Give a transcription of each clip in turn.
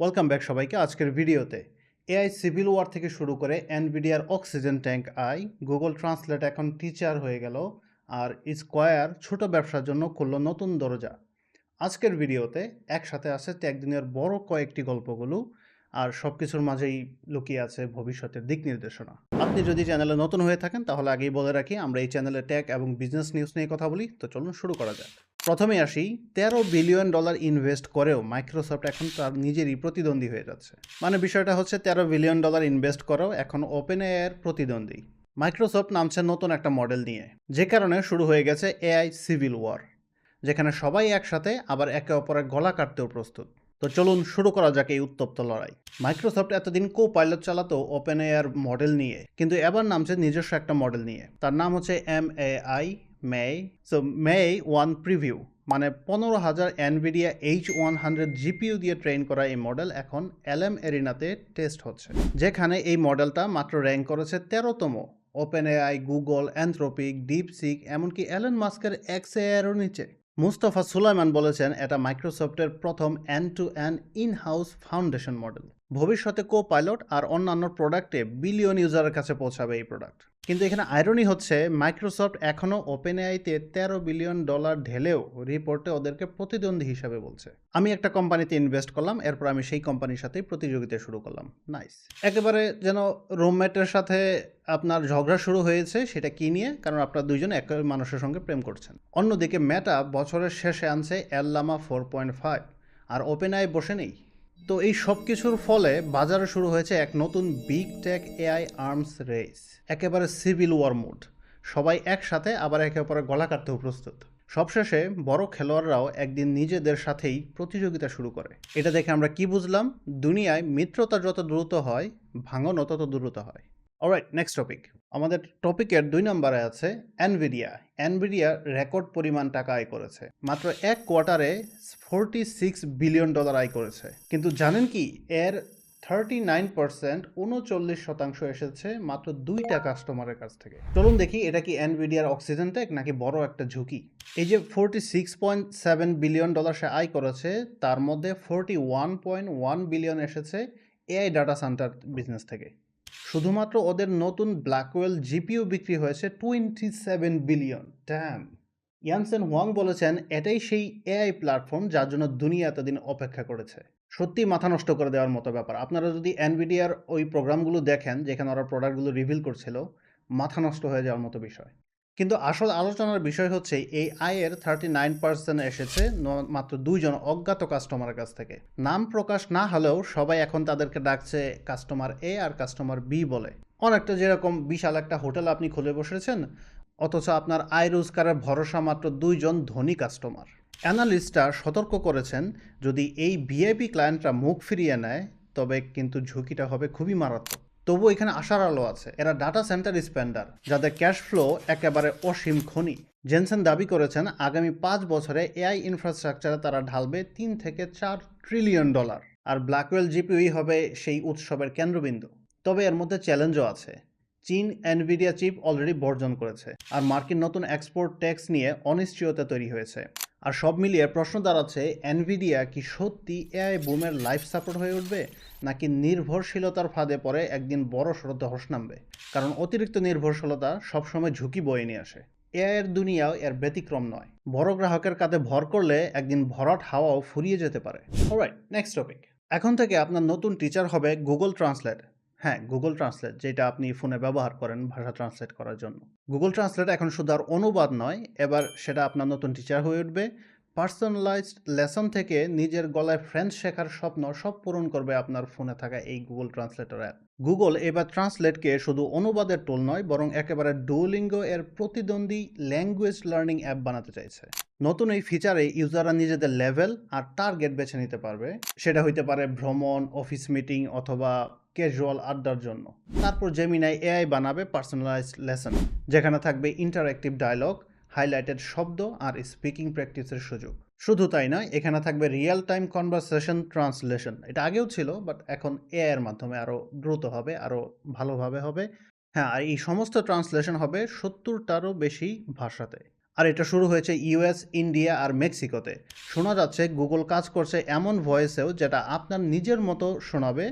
Welcome back সবাইকে আজকের ভিডিওতে। এআই সিভিল ওয়ার থেকে শুরু করে এনভিডিআর oxygen tank AI Google Translate এখন টিচার হয়ে গেল আর স্কোয়ার ছোট ব্যবসার জন্য খুলল নতুন দরজা। আজকের ভিডিওতে একসাথে আছে ত্যাগ দিনের বড় কয়েকটি গল্পগুলো আর সব কিছুর মাঝেই লুকিয়ে আছে ভবিষ্যতের দিক নির্দেশনা। আপনি যদি চ্যানেলে নতুন হয়ে থাকেন তাহলে আগেই বলে রাখি, আমরা এই চ্যানেলে ট্যাগ এবং বিজনেস নিউজ নিয়ে কথা বলি, তো চলুন শুরু করা যাক। প্রথমে আসি, তেরো বিলিয়ন ডলার ইনভেস্ট করেও মাইক্রোসফট এখন তার নিজেরই প্রতিদ্বন্দ্বী হয়ে যাচ্ছে। মানে বিষয়টা হচ্ছে তেরো বিলিয়ন ডলার ইনভেস্ট করেও এখন ওপেন এর প্রতিদ্বন্দ্বী। মাইক্রোসফট নামছে নতুন একটা মডেল নিয়ে, যে কারণে শুরু হয়ে গেছে এআই সিভিল ওয়ার, যেখানে সবাই একসাথে আবার একে অপরের গলা কাটতেও প্রস্তুত। তো চলুন শুরু করা যাক এই উত্তপ্ত লড়াই। মাইক্রোসফট এতদিন কো পাইলট চালাতো ওপেন এয়ার মডেল নিয়ে, কিন্তু এবার নামছে নিজস্ব একটা মডেল নিয়ে। তার নাম হচ্ছে M A I may so may one preview মানে পনেরো হাজার Nvidia H one hundred GPU দিয়ে ট্রেন করা এই মডেল এখন এলএম এরিনাতে টেস্ট হচ্ছে। যেখানে এই মডেলটা মাত্র র্যাঙ্ক করেছে তেরোতম। Open AI Google Anthropic DeepSeek এমনকি অ্যালেন মাস্কের এক্স এরও নিচে। মুস্তফা সুলাইমান বলেছেন, এটা মাইক্রোসফটের প্রথম end to end in house foundation model ভবিষ্যতে কো পাইলট আর অন্যান্য প্রোডাক্টে বিলিয়ন ইউজারের কাছে পৌঁছাবে এই প্রোডাক্ট কিন্তু এখানে আয়রনি হচ্ছে মাইক্রোসফট এখনও ওপেন এআইতে তেরো বিলিয়ন ডলার ঢেলেও রিপোর্টে ওদেরকে প্রতিদ্বন্দ্বী হিসাবে বলছে। আমি একটা কোম্পানিতে ইনভেস্ট করলাম, এরপর আমি সেই কোম্পানির সাথেই প্রতিযোগিতা শুরু করলাম। নাইস একেবারে যেন রুমমেটের সাথে আপনার ঝগড়া শুরু হয়েছে, সেটা কি নিয়ে? কারণ আপনার দুইজন এক মানুষের সঙ্গে প্রেম করছেন। অন্যদিকে মেটা বছরের শেষে আনছে এল্লামা ফোর পয়েন্ট ফাইভ আর ওপেন আই বসে নেই। তো এই সব কিছুর ফলে বাজারে শুরু হয়েছে এক নতুন big tech AI arms race একেবারে সিভিল ওয়ার মুড সবাই একসাথে আবার একে অপরের গলা কাটতেও প্রস্তুত। সবশেষে বড় খেলোয়াড়রাও একদিন নিজেদের সাথেই প্রতিযোগিতা শুরু করে। এটা দেখে আমরা কি বুঝলাম? দুনিয়ায় মিত্রতা যত দ্রুত হয়, ভাঙনও তত দ্রুত হয়। অলরাইট নেক্সট টপিক আমাদের টপিকের দুই নম্বরে আছে অ্যানভিডিয়া অ্যানভিডিয়া রেকর্ড পরিমাণ টাকা আয় করেছে। মাত্র এক কোয়ার্টারে ফোরটি সিক্স বিলিয়ন ডলার আয় করেছে। কিন্তু জানেন কি, এর থার্টি নাইন পার্সেন্ট উনচল্লিশ শতাংশ এসেছে মাত্র দুইটা কাস্টমারের কাছ থেকে। চলুন দেখি এটা কি এনভিডিয়ার অক্সিজেন টেক নাকি বড় একটা ঝুঁকি। এই যে forty six point seven billion dollar সে আয় করেছে, তার মধ্যে forty one point one billion এসেছে এআই ডাটা সেন্টার বিজনেস থেকে। শুধুমাত্র ওদের নতুন ব্ল্যাকওয়েল জিপিও বিক্রি হয়েছে টোয়েন্টি সেভেন বিলিয়ন ট্যাম ইয়ানসেন হোয়াং বলেছেন, এটাই সেই এআই প্ল্যাটফর্ম যার জন্য দুনিয়া এতদিন অপেক্ষা করেছে। সত্যি মাথা নষ্ট করে দেওয়ার মতো ব্যাপার। আপনারা যদি এনভিডিয়ার ওই প্রোগ্রামগুলো দেখেন, যেখানে ওরা প্রোডাক্টগুলো রিভিল করছিল, মাথা নষ্ট হয়ে যাওয়ার মতো বিষয়। কিন্তু আসল আলোচনার বিষয় হচ্ছে এই আয়ের থার্টি নাইন পার্সেন্ট এসেছে মাত্র দুইজন অজ্ঞাত কাস্টমারের কাছ থেকে। নাম প্রকাশ না হলেও সবাই এখন তাদেরকে ডাকছে কাস্টমার এ আর কাস্টমার বি বলে। অনেকটা যেরকম বিশাল একটা হোটেল আপনি খুলে বসেছেন, অথচ আপনার আয় রোজগারের ভরসা মাত্র দুইজন ধনী কাস্টমার অ্যানালিস্টরা সতর্ক করেছেন, যদি এই ভিআইপি ক্লায়েন্টরা মুখ ফিরিয়ে নেয়, তবে কিন্তু ঝুঁকিটা হবে খুবই মারাত্মক। তবু এখানে আশার আলো আছে। এরা ডাটা সেন্টার স্পেন্ডার যাদের ক্যাশ ফ্লো একেবারে অসীম খনি। জেনসেন দাবি করেছেন, আগামী পাঁচ বছরে এআই ইনফ্রাস্ট্রাকচারে তারা ঢালবে তিন থেকে চার ট্রিলিয়ন ডলার আর ব্ল্যাকওয়েল জিপিউই হবে সেই উৎসবের কেন্দ্রবিন্দু। তবে এর মধ্যে চ্যালেঞ্জও আছে। চীন এনভিডিয়া চিপ অলরেডি বর্জন করেছে। আর মার্কিন নতুন এক্সপোর্ট ট্যাক্স নিয়ে অনিশ্চয়তা তৈরি হয়েছে। আর সব মিলিয়ে প্রশ্ন দাঁড়াচ্ছে এনভিডিয়া কি সত্যি এআই বুমের লাইফ সাপোর্ট হয়ে উঠবে, নাকি নির্ভরশীলতার ফাঁদে পড়ে একদিন বড় সড়ো ধস নামবে? কারণ অতিরিক্ত নির্ভরশীলতা সবসময় ঝুঁকি বয়ে নিয়ে আসে। এআই এর দুনিয়াও এর ব্যতিক্রম নয়। বড় গ্রাহকের কাঁধে ভর করলে একদিন ভরাট হাওয়াও ফুরিয়ে যেতে পারে। নেক্সট টপিক এখন থেকে আপনার নতুন টিচার হবে গুগল ট্রান্সলেট হ্যাঁ গুগল ট্রান্সলেট যেটা আপনি ফোনে ব্যবহার করেন ভাষা ট্রান্সলেট করার জন্য। গুগল ট্রান্সলেট এখন শুধু আর অনুবাদ নয়, এবার সেটা আপনার নতুন টিচার হয়ে উঠবে। পার্সোনালাইজড লেসন থেকে নিজের গলায় ফ্রেঞ্চ শেখার স্বপ্ন সব পূরণ করবে আপনার ফোনে থাকা এই গুগল ট্রান্সলেটর অ্যাপ গুগল এবার ট্রান্সলেটকে শুধু অনুবাদের টোল নয়, বরং একেবারে ডুওলিঙ্গো এর প্রতিদ্বন্দ্বী ল্যাঙ্গুয়েজ লার্নিং অ্যাপ বানাতে চাইছে। নতুন এই ফিচারে ইউজাররা নিজেদের লেভেল আর টার্গেট বেছে নিতে পারবে। সেটা হইতে পারে ভ্রমণ অফিস মিটিং অথবা ক্যাজুয়াল আড্ডার জন্য। তারপর জেমিনাই এআই বানাবে পার্সোনালাইজ লেসন যেখানে থাকবে ইন্টারঅ্যাক্টিভ ডায়লগ হাইলাইটেড শব্দ আর স্পিকিং প্র্যাকটিসের সুযোগ। শুধু তাই নয়, এখানে থাকবে রিয়েল টাইম কনভারসেশন ট্রান্সলেশন এটা আগেও ছিল বাট এখন এআই এর মাধ্যমে আরও দ্রুত হবে আরও ভালোভাবে হবে। হ্যাঁ আর এই সমস্ত ট্রান্সলেশন হবে সত্তরটারও বেশি ভাষাতে। আর এটা শুরু হয়েছে ইউএস ইন্ডিয়া আর মেক্সিকোতে শোনা যাচ্ছে গুগল কাজ করছে এমন ভয়েসেও যেটা আপনার নিজের মতো শোনাবে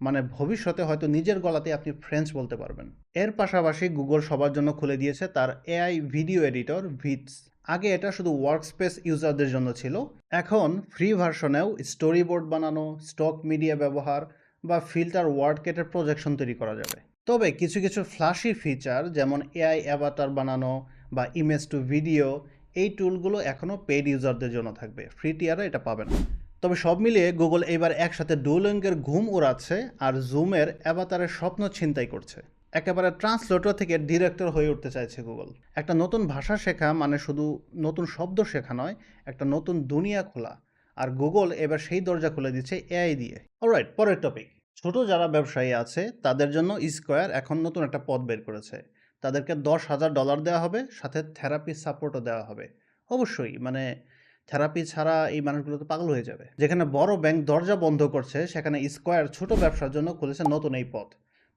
মানে ভবিষ্যতে হয়তো নিজের গলাতে আপনি ফ্রেঞ্চ বলতে পারবেন। এর পাশাপাশি গুগল সবার জন্য খুলে দিয়েছে তার এআই ভিডিও এডিটর ভিটস আগে এটা শুধু ওয়ার্কস্পেস ইউজারদের জন্য ছিল। এখন ফ্রি ভার্সনেও স্টোরি বোর্ড বানানো স্টক মিডিয়া ব্যবহার বা ফিল্টার ওয়ার্ড কেটের প্রজেকশন তৈরি করা যাবে। তবে কিছু কিছু ফ্লাশি ফিচার যেমন এআই অ্যাভাটার বানানো বা ইমেজ টু ভিডিও এই টুলগুলো এখনও পেড ইউজারদের জন্য থাকবে। ফ্রি টিয়ারে এটা পাবে না তবে সব মিলিয়ে গুগল এবার একসাথে ডুলিঙ্গের ঘুম উড়াচ্ছে আর জুমের অ্যাভাতারের স্বপ্ন ছিনতাই করছে। একেবারে ট্রান্সলেটর থেকে ডিরেক্টর হয়ে উঠতে চাইছে গুগল। একটা নতুন ভাষা শেখা মানে শুধু নতুন শব্দ শেখা নয়, একটা নতুন দুনিয়া খোলা। আর গুগল এবার সেই দরজা খুলে দিচ্ছে এআই দিয়ে। অলরাইট পরের টপিক ছোট যারা ব্যবসায়ী আছে, তাদের জন্য স্কোয়ার এখন নতুন একটা পদ বের করেছে। তাদেরকে দশ হাজার ডলার দেওয়া হবে, সাথে থেরাপি সাপোর্টও দেওয়া হবে। অবশ্যই মানে থেরাপি ছাড়া এই মানুষগুলো তো পাগল হয়ে যাবে। যেখানে বড় ব্যাংক দরজা বন্ধ করছে, সেখানে স্কোয়ার ছোট ব্যবসার জন্য খুলেছে নতুন এই পথ।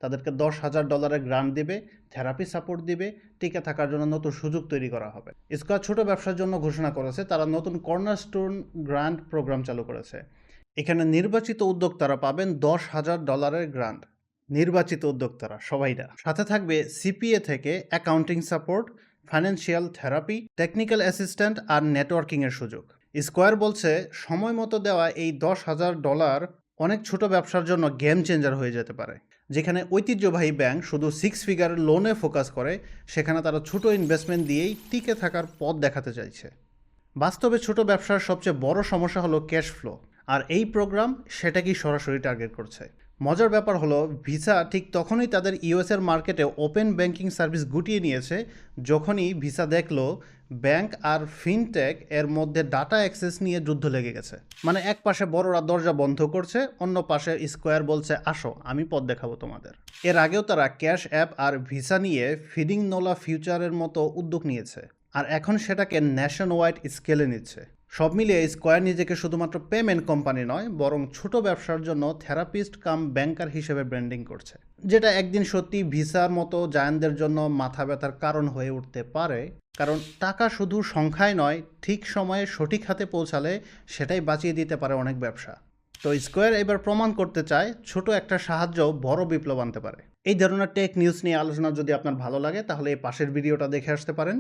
তাদেরকে দশ হাজার ডলারের গ্রান্ট দিবে থেরাপি সাপোর্ট দিবে, টিকে থাকার জন্য নতুন সুযোগ তৈরি করা হবে। স্কোয়ার ছোট ব্যবসার জন্য ঘোষণা করেছে, তারা নতুন কর্নারস্টোন গ্রান্ট প্রোগ্রাম চালু করেছে। এখানে নির্বাচিত উদ্যোক্তারা পাবেন দশ হাজার ডলারের গ্রান্ট নির্বাচিত উদ্যোক্তারা, সবাইরা। সাথে থাকবে সিপিএ থেকে accounting support financial therapy technical assistant আর নেটওয়ার্কিংয়ের সুযোগ। স্কোয়ার বলছে, সময় মতো দেওয়া এই দশ হাজার ডলার অনেক ছোট ব্যবসার জন্য গেম চেঞ্জার হয়ে যেতে পারে। যেখানে ঐতিহ্যবাহী ব্যাংক শুধু সিক্স ফিগার লোনে ফোকাস করে, সেখানে তারা ছোট ইনভেস্টমেন্ট দিয়েই টিকে থাকার পথ দেখাতে চাইছে। বাস্তবে ছোট ব্যবসার সবচেয়ে বড় সমস্যা হলো ক্যাশ ফ্লো আর এই প্রোগ্রাম সেটাকেই সরাসরি টার্গেট করছে? মজার ব্যাপার হলো, ভিসা ঠিক তখনই তাদের ইউএসের মার্কেটে ওপেন ব্যাংকিং সার্ভিস গুটিয়ে নিয়েছে, যখনই ভিসা দেখল ব্যাংক আর ফিনটেক এর মধ্যে ডাটা অ্যাক্সেস নিয়ে যুদ্ধ লেগে গেছে। মানে এক পাশে বড়রা দরজা বন্ধ করছে, অন্য পাশে স্কোয়ার বলছে, আসো, আমি পথ দেখাবো তোমাদের। এর আগেও তারা ক্যাশ অ্যাপ আর ভিসা নিয়ে ফিডিং নোলা ফিউচারের মতো উদ্যোগ নিয়েছে, আর এখন সেটাকে ন্যাশন ওয়াইড স্কেলে নিচ্ছে। সব মিলিয়ে স্কোয়ার নিজেকে শুধুমাত্র পেমেন্ট কোম্পানি নয়, বরং ছোট ব্যবসার জন্য থেরাপিস্ট কাম ব্যাংকার হিসেবে ব্র্যান্ডিং করছে। যেটা একদিন সত্যি ভিসার মতো জায়ানদের জন্য মাথা ব্যথার কারণ হয়ে উঠতে পারে, কারণ টাকা শুধু সংখ্যায় নয়, ঠিক সময়ে সঠিক হাতে পৌঁছালে সেটাই বাঁচিয়ে দিতে পারে অনেক ব্যবসা। তো স্কোয়ার এবার প্রমাণ করতে চায়, ছোট একটা সাহায্য বড় বিপ্লব আনতে পারে। এই ধরনের টেক নিউজ নিয়ে আলোচনা যদি আপনার ভালো লাগে, তাহলে এই পাশের ভিডিওটা দেখে আসতে পারেন।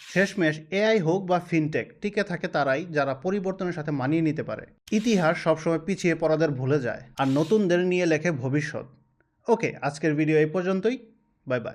শেষমেশ এআই হোক বা ফিনটেক, টিকে থাকে তারাই যারা পরিবর্তনের সাথে মানিয়ে নিতে পারে। ইতিহাস সবসময় পিছিয়ে পড়াদের ভুলে যায়, আর নতুনদের নিয়ে লেখে ভবিষ্যৎ। ওকে, আজকের ভিডিও এই পর্যন্তই। Bye bye.